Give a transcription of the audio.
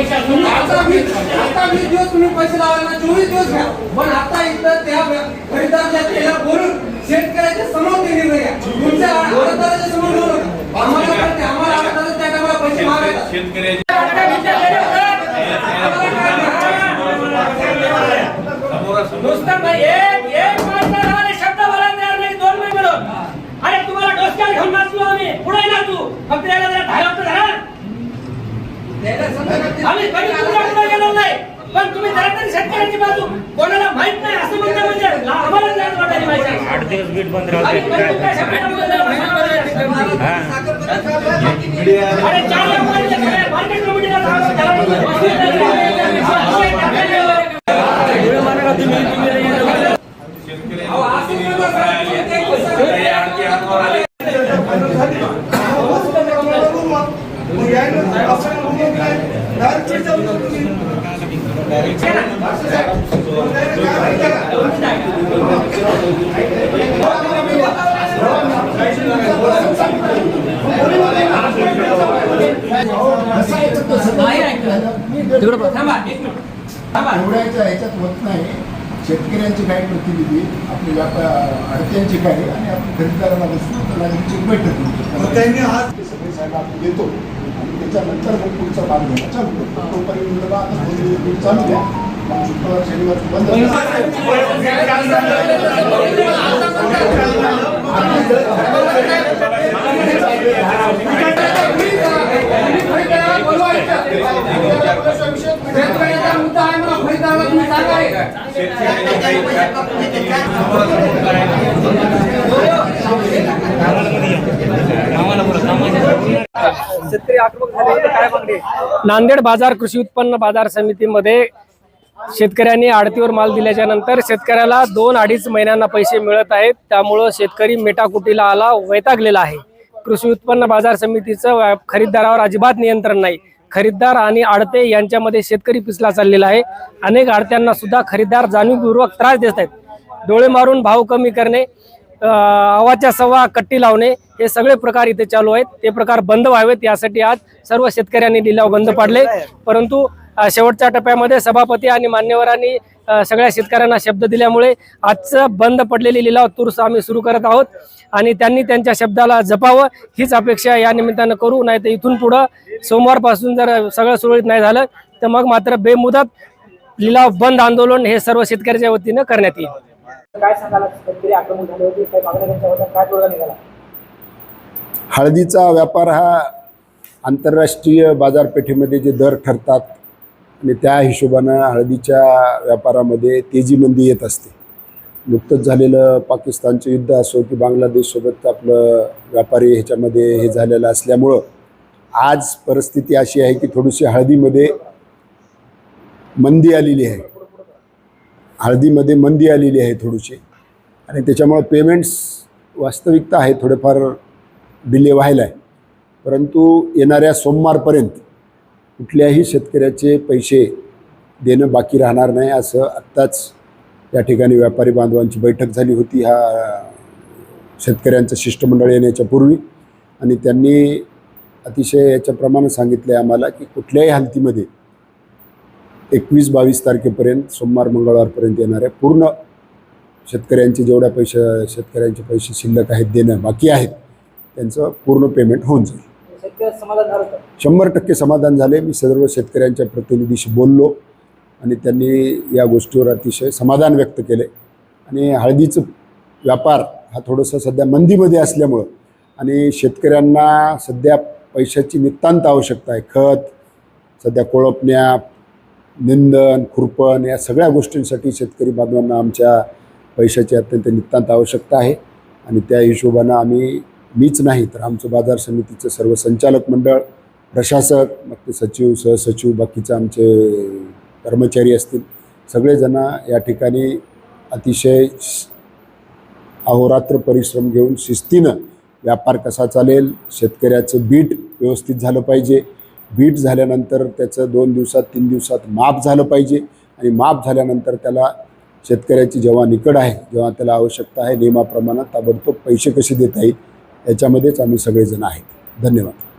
आता वीस आता वीस दिवस तुम्ही पैसे लावायला चोवीस दिवस घ्या. पण आता इथं त्या खरेदीदार बोलून शेतकऱ्याच्या समोर ते निर्णय घ्या तुमच्या आडतदाराच्या समोर घेऊ नका आम्हाला कळते आम्हाला आडतदार त्या टायमाला पैसे मागायला शेतकऱ्याचे नुसतं नाही, एक एक माणसं राहिले शब्द बोलायला तयार नाही दोन महिने मिळून अरे तुम्हाला डोसक्यात घेऊन नाचलो आम्ही पुढे ना तू फक्त याला जरा धाडा तर धरा त्याला संदर्भात आम्ही कधी तुमच्यापुढे गेलो नाही. पण तुम्ही जरा तरी शेतकऱ्याची बाजू कोणाला माहीत नाही असं म्हणता म्हणजे आम्हाला लाज वाटायला पाहिजे. आठ दिवस बीट बंद राहते. अरे चार लाख मार्केट कमिटीला सांगा, त्याला अहो, असं नका करा. शेतकरी आणखी हातवर आले एवढ्याच्या ह्याच्यात होत नाही शेतकऱ्यांचे काही प्रतिनिधी आपले आडत्यांचे काही आणि आपण खरेदीदाराला बसून. त्यांनी आज सगळे साहेब आपण देतो त्याच्यानंतर मग पुढचा भाग घ्यायला चालू करतो तोपर्यंत आता चालू द्या मग शुक्रवार शनिवार बंद करा. शेतकरी आक्रमक झाले म्हणून खरेदीदाराला नांदेड बाजार कृषी उत्पन्न बाजार समितीमध्ये शेतकऱ्यांनी आडतीवर माल दिल्याच्या नंतर शेतकऱ्याला दोन अडीच महिन्यांना पैसे मिळत आहेत. त्यामुळं शेतकरी मेटाकुटीला आला वैतागलेला आहे. कृषी उत्पन्न बाजार समितीचं खरीददारावर अजिबात नियंत्रण नाही. खरीददार आणि आडते यांच्यामध्ये शेतकरी पिसला चाललेला आहे. अनेक आडत्यांना सुद्धा खरीददार जाणीवपूर्वक त्रास देत आहेत. डोळे मारून भाव कमी करणे आवाच्या सव्वा कट्टी लावणे हे सगळे प्रकार इथे चालू आहेत. ते प्रकार बंद व्हावेत. यासाठी आज सर्व शेतकऱ्यांनी लिलाव बंद पाडले. परंतु शेवटच्या टप्प्यामध्ये सभापती आणि मान्यवरांनी सगळ्या शेतकऱ्यांना शब्द दिल्यामुळे आजचं बंद पडलेली लिलाव तूर्स आम्ही सुरू करत आहोत. आणि त्यांनी त्यांच्या शब्दाला जपावं हीच अपेक्षा या निमित्तानं करू. नाही तर इथून पुढं सोमवारपासून जर सगळं सुरळीत नाही झालं तर मग मात्र बेमुदत लिलाव बंद आंदोलन हे सर्व शेतकऱ्याच्या वतीनं करण्यात येईल. काय सांगाल? शेतकरी आक्रमण झाले होते काही मागण्या त्यांच्या होत्या काय तोडगा निघाला? हळदीचा व्यापार हा आंतरराष्ट्रीय बाजारपेठेमध्ये जे दर ठरतात आणि त्या हिशोबानं हळदीच्या व्यापारामध्ये तेजी मंदी येत असते. नुकतंच झालेलं पाकिस्तानचं युद्ध असो की बांगलादेशसोबत आपलं व्यापारी ह्याच्यामध्ये हे झालेलं असल्यामुळं आज परिस्थिती अशी आहे की थोडीशी हळदीमध्ये मंदी आलेली आहे. हळदीमध्ये मंदी आलेली आहे थोडीशी. आणि त्याच्यामुळं पेमेंट्स वास्तविकता आहे थोडेफार डिले व्हायला आहे. परंतु येणाऱ्या सोमवारपर्यंत कुठल्याही शेतकऱ्याचे पैसे देणं बाकी राहणार नाही असं आत्ताच या ठिकाणी व्यापारी बांधवांची बैठक झाली होती. ह्या शेतकऱ्यांचं शिष्टमंडळ येण्याच्या पूर्वी आणि त्यांनी अतिशय याच्याप्रमाणे सांगितलं आहे आम्हाला की कुठल्याही हालतीमध्ये एकवीस बावीस तारखेपर्यंत सोमवार मंगळवारपर्यंत येणाऱ्या पूर्ण शेतकऱ्यांचे जेवढ्या पैसे शेतकऱ्यांचे पैसे शिल्लक आहेत देणं बाकी आहेत त्यांचं पूर्ण पेमेंट होऊन जाईल. शंभर टक्के समाधान झाले. मी सर्व शेतकऱ्यांच्या प्रतिनिधीशी बोललो आणि त्यांनी या गोष्टीवर अतिशय समाधान व्यक्त केले. आणि हळदीचं व्यापार हा थोडंसं सध्या मंदीमध्ये असल्यामुळं आणि शेतकऱ्यांना सध्या पैशाची नितांत आवश्यकता आहे. खत सध्या कोळपण्या निंदन खुरपण या सगळ्या गोष्टींसाठी शेतकरी बांधवांना आमच्या पैशाची अत्यंत नितांत आवश्यकता आहे. आणि त्या हिशोबानं आम्ही मीच नाही तर आमचं बाजार समितीचं सर्व संचालक मंडळ प्रशासक मग ते सचिव सहसचिव बाकीचे आमचे कर्मचारी असतील सगळेजण या ठिकाणी अतिशय अहोरात्र परिश्रम घेऊन शिस्तीनं व्यापार कसा चालेल शेतकऱ्याचं बीट व्यवस्थित झालं पाहिजे बीट झाल्यानंतर त्याचं दोन दिवसात तीन दिवसात माप झालं पाहिजे आणि माप झाल्यानंतर त्याला शेतकऱ्याची जेव्हा निकड आहे जेव्हा त्याला आवश्यकता आहे नियमाप्रमाणे ताबडतोब पैसे कसे देता येईल याच्यामध्येच आम्ही सगळेजण आहेत. धन्यवाद.